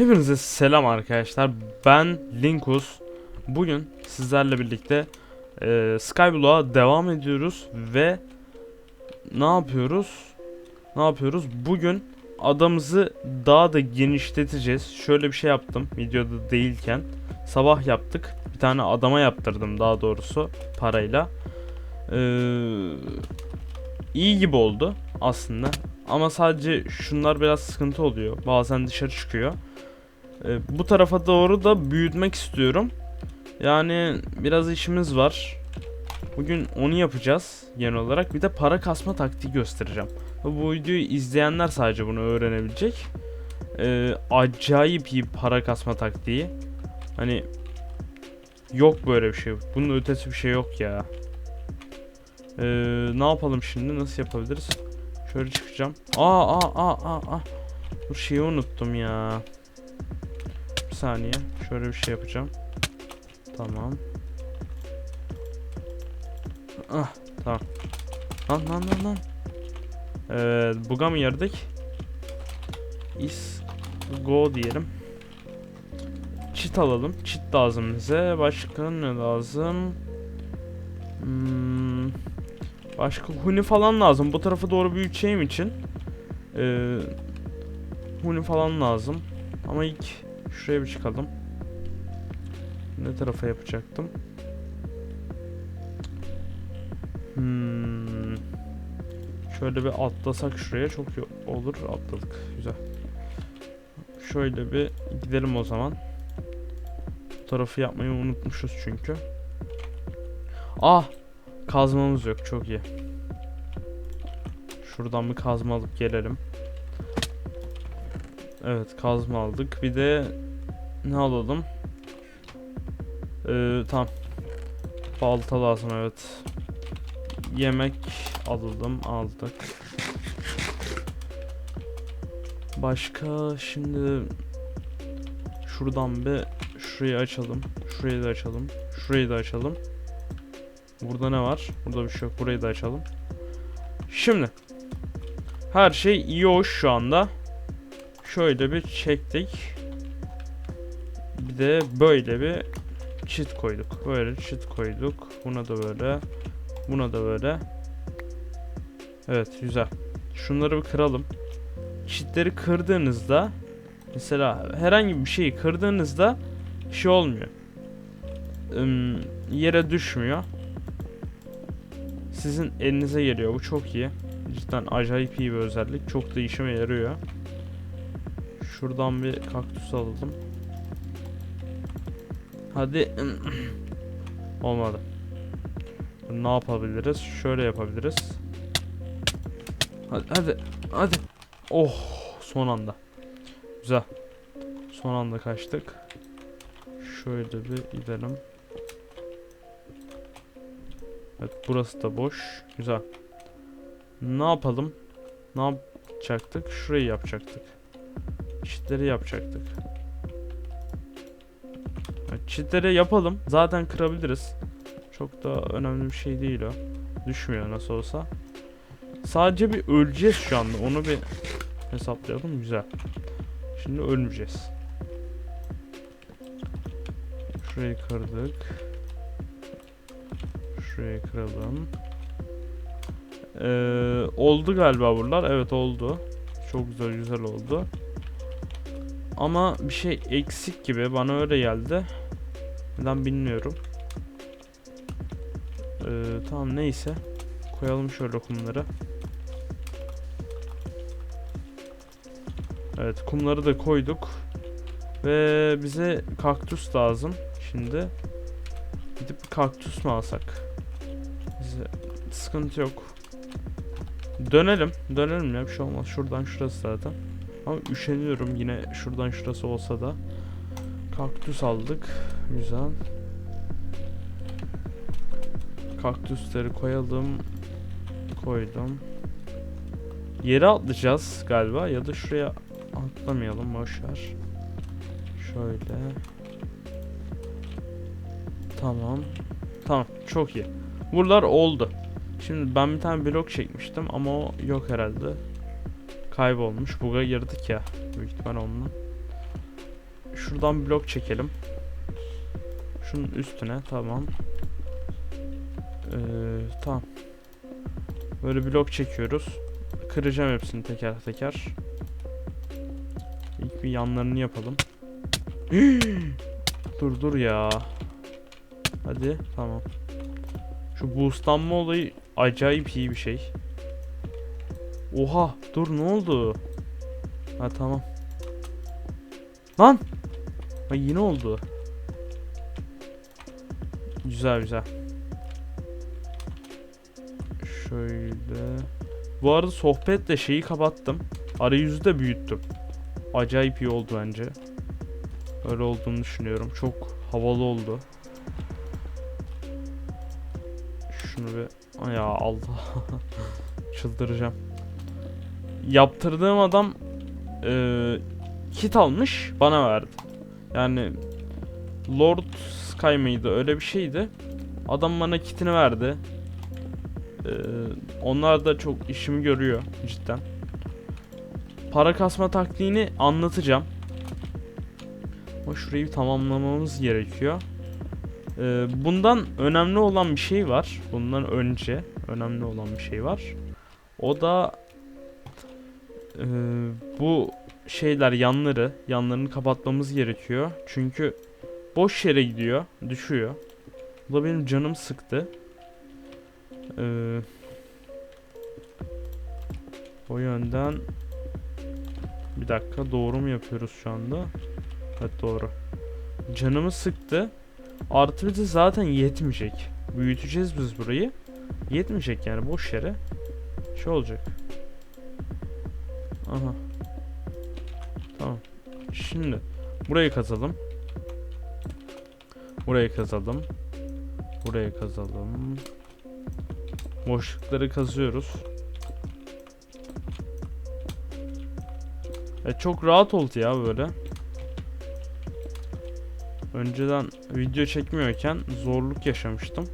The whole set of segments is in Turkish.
Hepinize selam arkadaşlar. Ben Linkus. Bugün sizlerle birlikte e, Skyblock'a devam ediyoruz ve ne yapıyoruz? Ne yapıyoruz? Bugün adamızı daha da genişleteceğiz. Şöyle bir şey yaptım videoda değilken. Sabah yaptık. Bir tane adama yaptırdım daha doğrusu parayla. Ee, iyi gibi oldu aslında. Ama sadece şunlar biraz sıkıntı oluyor. Bazen dışarı çıkıyor. Ee, bu tarafa doğru da büyütmek istiyorum. Yani biraz işimiz var. Bugün onu yapacağız genel olarak. Bir de para kasma taktiği göstereceğim. Bu videoyu izleyenler sadece bunu öğrenebilecek. Ee, acayip iyi para kasma taktiği. Hani yok böyle bir şey. Bunun ötesi bir şey yok ya. Ee, ne yapalım şimdi? Nasıl yapabiliriz? Şöyle çıkacağım. Aa aa aa aa aa. Şeyi unuttum ya. Saniye. Şöyle bir şey yapacağım. Tamam. Ah tamam. Lan lan lan lan. Evet, buga mı yardık? Is go diyelim. Çit alalım. Çit lazım bize. Başka ne lazım? Hmm, başka huni falan lazım. Bu tarafa doğru büyüteceğim için. Ee, huni falan lazım. Ama ilk şuraya bir çıkalım. Ne tarafa yapacaktım? Hmm. Şöyle bir atlasak şuraya çok olur. Atladık. Güzel. Şöyle bir gidelim o zaman. Bu tarafı yapmayı unutmuşuz çünkü. Ah! Kazmamız yok. Çok iyi. Şuradan bir kazma alıp gelelim. Evet kazma aldık. Bir de ne alalım? Ee, tamam. Balta lazım evet. Yemek alalım aldık. Başka şimdi şuradan bir şurayı açalım. Şurayı da açalım. Şurayı da açalım. Burada ne var? Burada bir şey yok. Burayı da açalım. Şimdi her şey iyi hoş şu anda. Şöyle bir çektik. Bir de böyle bir çit koyduk. Böyle çit koyduk. Buna da böyle. Buna da böyle. Evet güzel. Şunları bir kıralım. Çitleri kırdığınızda mesela herhangi bir şeyi kırdığınızda şey olmuyor. Yere düşmüyor. Sizin elinize geliyor. Bu çok iyi. Cidden acayip iyi bir özellik. Çok da işime yarıyor. Şuradan bir kaktüs alalım. Hadi. Olmadı. Ne yapabiliriz? Şöyle yapabiliriz. Hadi hadi hadi. Oh son anda. Güzel. Son anda kaçtık. Şöyle bir gidelim. Evet burası da boş. Güzel. Ne yapalım? Ne yapacaktık? Şurayı yapacaktık. Çitleri yapacaktık. Çitleri yapalım. Zaten kırabiliriz. Çok da önemli bir şey değil o. Düşmüyor nasıl olsa. Sadece bir öleceğiz şu anda. Onu bir hesaplayalım. Güzel. Şimdi ölmeyeceğiz. Şurayı kırdık. Şurayı kıralım. Ee, oldu galiba buralar. Evet oldu. Çok güzel güzel oldu. Ama bir şey eksik gibi bana öyle geldi. Neden bilmiyorum. Ee, tamam neyse. Koyalım şöyle kumları. Evet kumları da koyduk. Ve bize kaktüs lazım. Şimdi gidip kaktüs mü alsak? Bize sıkıntı yok. Dönelim. Dönelim ya bir şey olmaz. Şuradan şurası zaten. Ama üşeniyorum yine şuradan şurası olsa da. Kaktüs aldık. Güzel. Kaktüsleri koyalım. Koydum. Yere atlayacağız galiba ya da şuraya atlamayalım boşver. Şöyle. Tamam. Tamam çok iyi. Buralar oldu. Şimdi ben bir tane blok çekmiştim ama o yok herhalde. Kaybolmuş. Buga girdik ya. Büyük ihtimal onunla. şuradan blok çekelim. Şunun üstüne tamam. Ee, tamam. Böyle blok çekiyoruz. Kıracağım hepsini teker teker. İlk bir yanlarını yapalım. dur dur ya. Hadi tamam. Şu boostlanma olayı acayip iyi bir şey. Oha dur ne oldu? Ha tamam. Lan! Ha yine oldu. Güzel güzel. Şöyle. Bu arada sohbetle şeyi kapattım. Arayüzü de büyüttüm. Acayip iyi oldu bence. Öyle olduğunu düşünüyorum. Çok havalı oldu. Şunu bir... Ya Allah. Çıldıracağım. Yaptırdığım adam eee, kit almış bana verdi. Yani Lord Sky mıydı öyle bir şeydi. Adam bana kitini verdi. Eee, onlar da çok işimi görüyor cidden. Para kasma taktiğini anlatacağım. Ama şurayı tamamlamamız gerekiyor. Eee, bundan önemli olan bir şey var. Bundan önce önemli olan bir şey var. O da eee, bu şeyler yanları yanlarını kapatmamız gerekiyor. Çünkü boş yere gidiyor, düşüyor. Bu da benim canım sıktı. Eee, o yönden bir dakika doğru mu yapıyoruz şu anda? Evet doğru. Canımı sıktı. Artı bir de zaten yetmeyecek. Büyüteceğiz biz burayı. Yetmeyecek yani boş yere. Şey olacak. Aha. Tamam. Şimdi burayı kazalım. Burayı kazalım. Burayı kazalım. Boşlukları kazıyoruz. E çok rahat oldu ya böyle. Önceden video çekmiyorken zorluk yaşamıştım.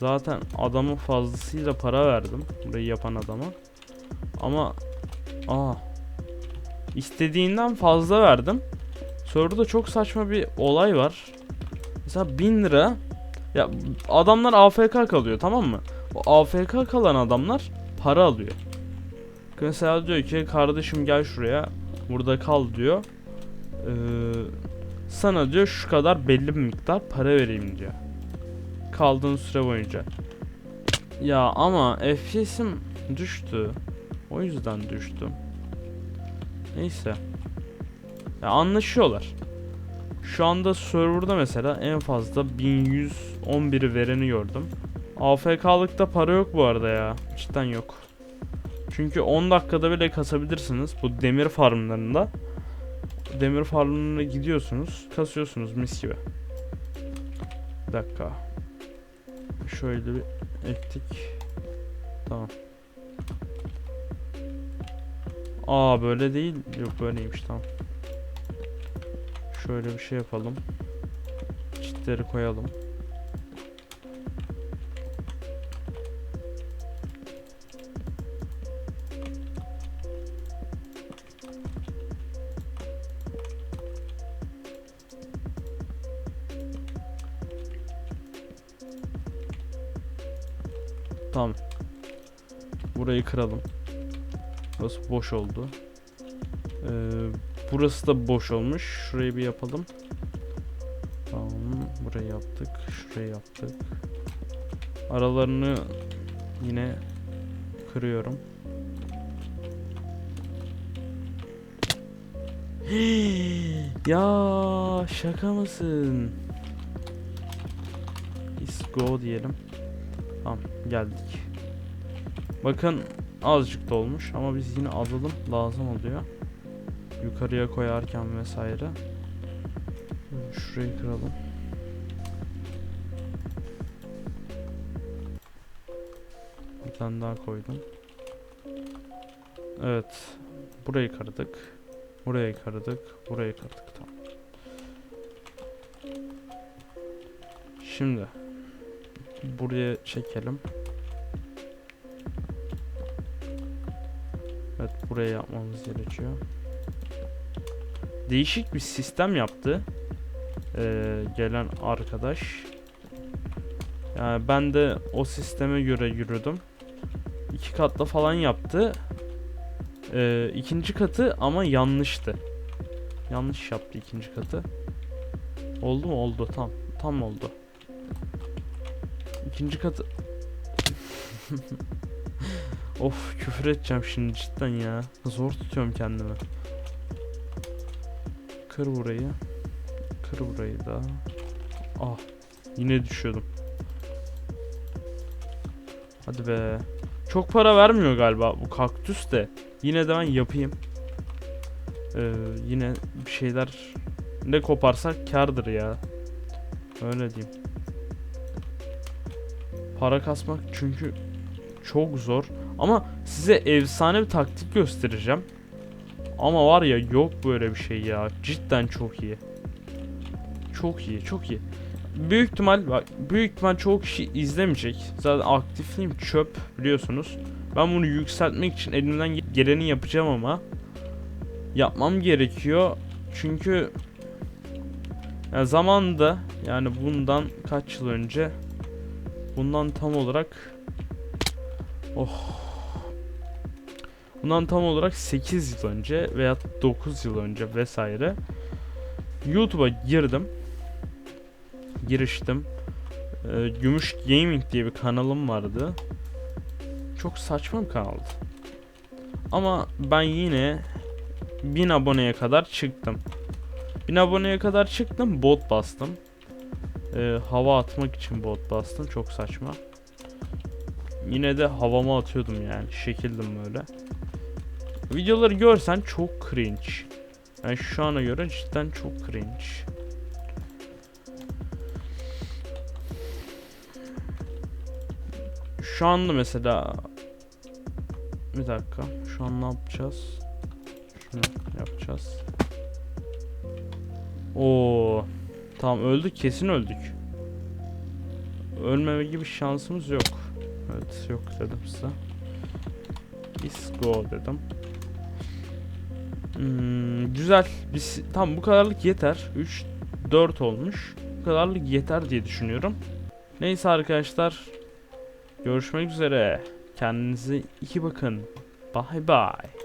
Zaten adamı fazlasıyla para verdim. Burayı yapan adama. Ama aa istediğinden fazla verdim. Server'da çok saçma bir olay var. Mesela 1000 lira ya adamlar AFK kalıyor tamam mı? O AFK kalan adamlar para alıyor. Mesela diyor ki kardeşim gel şuraya burada kal diyor. Ee, sana diyor şu kadar belli bir miktar para vereyim diyor. Kaldığın süre boyunca. Ya ama FPS'im düştü. O yüzden düştüm. Neyse. Ya anlaşıyorlar. Şu anda serverda mesela en fazla 1111'i vereni gördüm. AFK'lıkta para yok bu arada ya. Cidden yok. Çünkü 10 dakikada bile kasabilirsiniz bu demir farmlarında. Demir farmlarına gidiyorsunuz, kasıyorsunuz mis gibi. Bir dakika. Şöyle bir ettik. Tamam. Aa böyle değil. Yok böyleymiş tamam. Şöyle bir şey yapalım. Çitleri koyalım. Tamam. Burayı kıralım. Burası boş oldu. Ee, burası da boş olmuş. Şurayı bir yapalım. Tamam. Burayı yaptık. Şurayı yaptık. Aralarını yine kırıyorum. ya şaka mısın? Let's go diyelim. Tamam geldik. Bakın azıcık da olmuş ama biz yine alalım lazım oluyor. Yukarıya koyarken vesaire. Şurayı kıralım. Bir tane daha koydum. Evet. Burayı kırdık. Burayı kırdık. Burayı kırdık. Tamam. Şimdi buraya çekelim. Buraya yapmamız gerekiyor. değişik bir sistem yaptı. Ee, gelen arkadaş. Yani ben de o sisteme göre yürüdüm. İki katlı falan yaptı. Ee, ikinci katı ama yanlıştı. Yanlış yaptı ikinci katı. Oldu mu? Oldu. Tam. Tam oldu. İkinci katı... of küfür edeceğim şimdi cidden ya. Zor tutuyorum kendimi. Kır burayı. Kır burayı da. Ah. Yine düşüyordum. Hadi be. Çok para vermiyor galiba bu kaktüs de. Yine de ben yapayım. Ee, yine bir şeyler ne koparsak kardır ya. Öyle diyeyim. Para kasmak çünkü çok zor. Ama size efsane bir taktik göstereceğim. Ama var ya yok böyle bir şey ya. Cidden çok iyi. Çok iyi, çok iyi. Büyük ihtimal bak büyük ihtimal çoğu kişi izlemeyecek. Zaten aktifliğim çöp biliyorsunuz. Ben bunu yükseltmek için elimden geleni yapacağım ama yapmam gerekiyor. Çünkü ya zamanında yani bundan kaç yıl önce bundan tam olarak oh. Bundan tam olarak 8 yıl önce veya 9 yıl önce vesaire YouTube'a girdim. Giriştim. Ee, Gümüş Gaming diye bir kanalım vardı. Çok saçma bir kanaldı. Ama ben yine 1000 aboneye kadar çıktım. 1000 aboneye kadar çıktım bot bastım. Ee, hava atmak için bot bastım. Çok saçma yine de havama atıyordum yani. Şekildim böyle. Videoları görsen çok cringe. Yani şu ana göre cidden çok cringe. Şu anda mesela bir dakika. Şu an ne yapacağız? Şunu yapacağız. Oo tamam öldük. Kesin öldük. Ölmeme gibi şansımız yok evet yok dedim size. Let's go dedim. Hmm, güzel. Biz tam bu kadarlık yeter. 3 4 olmuş. Bu kadarlık yeter diye düşünüyorum. Neyse arkadaşlar. Görüşmek üzere. Kendinize iyi bakın. Bye bye